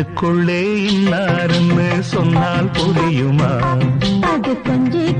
இதற்குள்ளே இன்னாருன்னு சொன்னால் புரியுமா? அது கொஞ்சம்